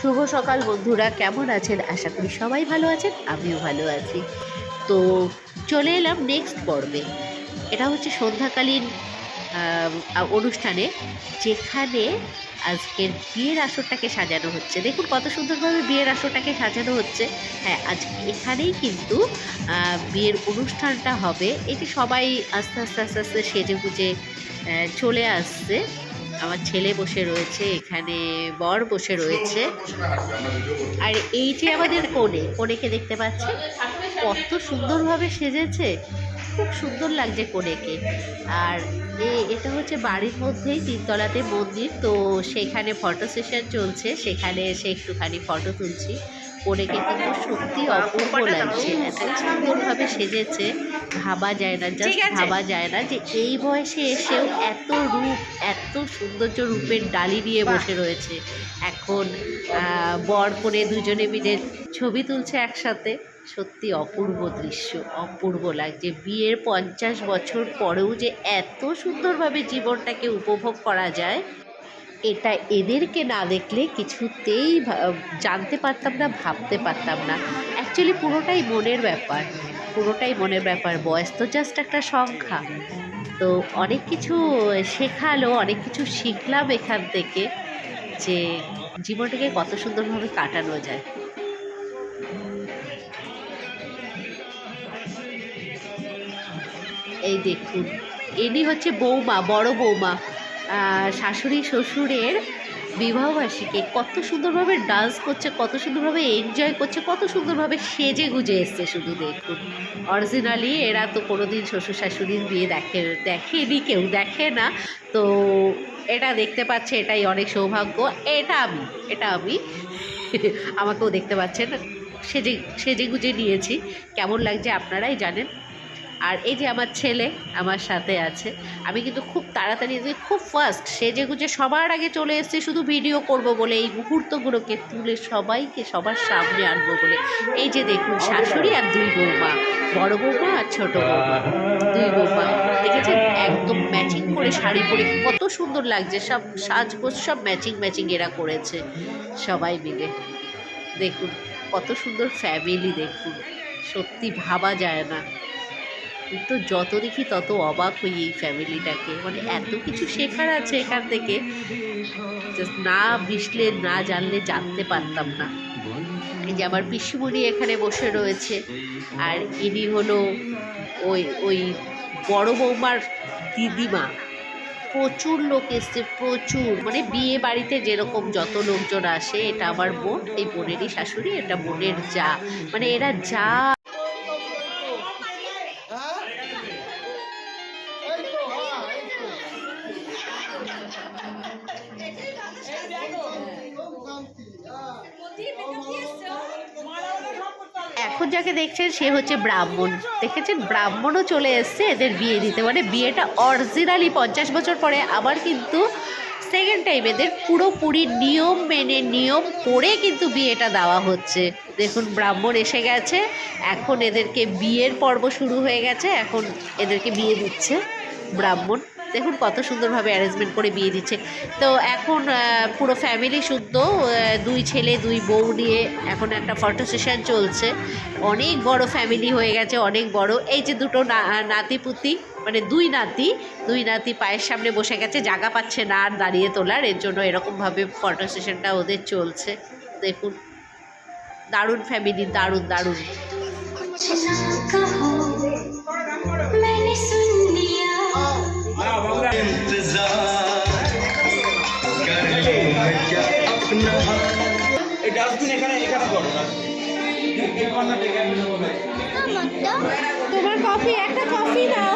শুভ সকাল বন্ধুরা, কেমন আছেন? আশা করি সবাই ভালো আছেন, আমিও ভালো আছি। তো চলে এলাম নেক্সট পর্বে। এটা হচ্ছে সন্ধ্যাকালীন অনুষ্ঠানে, যেখানে আজকের বিয়ের আসরটাকে সাজানো হচ্ছে। দেখুন কত সুন্দরভাবে বিয়ের আসরটাকে সাজানো হচ্ছে। হ্যাঁ আজ এখানেই কিন্তু বিয়ের অনুষ্ঠানটা হবে। এটি সবাই আস্তে আস্তে আস্তে আস্তে সেজে গুজে চলে আসছে। আমার ছেলে বসে রয়েছে, এখানে বর বসে রয়েছে। আর এই যে আমাদের কোণে কোণেকে দেখতে পাচ্ছি? কত সুন্দরভাবে সেজেছে, খুব সুন্দর লাগছে কোণেকে। আর এটা হচ্ছে বাড়ির মধ্যেই তিনতলাতে মন্দির, তো সেখানে ফটো সেশন চলছে, সেখানে এসে একটুখানি ফটো তুলছি। কোণেকে কিন্তু সত্যি অপূর্ব লাগছে। এত সুন্দরভাবে সেজেছে। ভাবা যায় না জাস্ট ভাবা যায় না যে এই বয়সে এসেও এত রূপ এত সৌন্দর্য রূপের ডালি নিয়ে বসে রয়েছে। এখন বর করে দুজনে মিলে ছবি তুলছে একসাথে। সত্যি অপূর্ব দৃশ্য অপূর্ব লাগছে। বিয়ের পঞ্চাশ বছর পরেও যে এত সুন্দরভাবে জীবনটাকে উপভোগ করা যায় এটা এদেরকে না দেখলে কিছুতেই জানতে পারতাম না, ভাবতে পারতাম না। অ্যাকচুয়ালি পুরোটাই মনের ব্যাপার। পুরোটাই মনের ব্যাপার। বয়স তো জাস্ট একটা সংখ্যা। তো অনেক কিছু শেখালো, অনেক কিছু শিখলাম এখান থেকে যে জীবনটাকে কত সুন্দরভাবে কাটানো যায়। এই দেখুন এনি হচ্ছে বৌমা, বড় বৌমা। শাশুড়ি শ্বশুরের বিবাহবার্ষিকী কত সুন্দরভাবে ডান্স করছে, কত সুন্দরভাবে এনজয় করছে, কত সুন্দরভাবে সেজে গুজে এসছে শুধু দেখুন। অরিজিনালি এরা তো কোনোদিন শ্বশুর শাশুড়ির বিয়ে দেখে, দেখেনি, কেউ দেখে না। তো এটা দেখতে পাচ্ছে, এটাই অনেক সৌভাগ্য। এটা আমি এটা আমি আমাকেও দেখতে পাচ্ছেন। সেজে সেজে গুজে নিয়েছি। কেমন লাগছে আপনারাই জানেন। আর এই যে আমার ছেলে আমার সাথে আছে, আমি কিন্তু খুব তাড়াতাড়ি খুব ফাস্ট যে গুজে সবার আগে চলে এসেছে শুধু ভিডিও করব বলে, এই মুহূর্তগুলোকে তুলে সবাইকে সবার সামনে আনব বলে। এই যে দেখুন, শাশুড়ি আর দুই বৌমা, বড় বৌমা আর ছোটো বৌমা, দুই বৌমা। দেখেছেন? একদম ম্যাচিং করে শাড়ি পরে কত সুন্দর লাগছে, সব সাজগোজ সব ম্যাচিং ম্যাচিং এরা করেছে সবাই মিলে। দেখুন, কত সুন্দর ফ্যামিলি দেখুন। সত্যি ভাবা যায় না। তো যত দেখি তত অবাক হই এই ফ্যামিলিটাকে মানে এত কিছু শেখার আছে এখান থেকে, Just না মিশলে না জানলে জানতে পারতাম না। যে আমার পিসিমণি এখানে বসে রয়েছে, আর ইনি হলো ওই ওই বড় বৌমার দিদিমা। প্রচুর লোক এসছে, প্রচুর। মানে বিয়ে বাড়িতে যেরকম যত লোকজন আসে, এটা আমার বোন, এই বোনেরই শাশুড়ি, এটা বোনের যা। মানে এরা যা এখন যাকে দেখছেন, সে হচ্ছে ব্রাহ্মণ। দেখেছেন? ব্রাহ্মণও চলে এসছে এদের বিয়ে দিতে। মানে বিয়েটা অরিজিনালি পঞ্চাশ বছর পরে, আবার কিন্তু সেকেন্ড টাইম এদের পুরোপুরি নিয়ম মেনে নিয়ম করে কিন্তু বিয়েটা দেওয়া হচ্ছে। দেখুন, ব্রাহ্মণ এসে গেছে। এখন এদেরকে বিয়ের পর্ব শুরু হয়ে গেছে। এখন এদেরকে বিয়ে দিচ্ছে ব্রাহ্মণ। দেখুন কত সুন্দরভাবে অ্যারেঞ্জমেন্ট করে বিয়ে দিচ্ছে। তো এখন পুরো ফ্যামিলি শুদ্ধ দুই ছেলে, দুই বউ নিয়ে এখন একটা ফটো সেশন চলছে। অনেক বড় ফ্যামিলি হয়ে গেছে, অনেক বড়। এই যে দুটো না- নাতিপুতি মানে দুই নাতি দুই নাতি পায়ের সামনে বসে গেছে, জায়গা পাচ্ছে না আর দাঁড়িয়ে তোলার। এর জন্য এরকমভাবে ফটো সেশনটা ওদের চলছে। দেখুন, দারুণ ফ্যামিলি দারুণ দারুণ। এই ডাস্টবিন এখানে এখানে করো তোমার কফি একটা কফি দাও।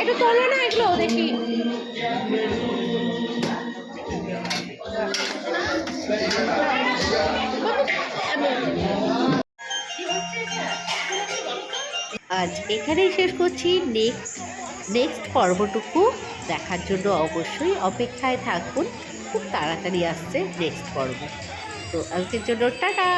একটু তোলো না এগুলো দেখি। আজ এখানেই শেষ করছি। নেক্সট নেক্সট পর্বটুকু দেখার জন্য অবশ্যই অপেক্ষায় থাকুন খুব তাড়াতাড়ি আসছে নেক্সট পর্ব তো আজকের জন্য টাটা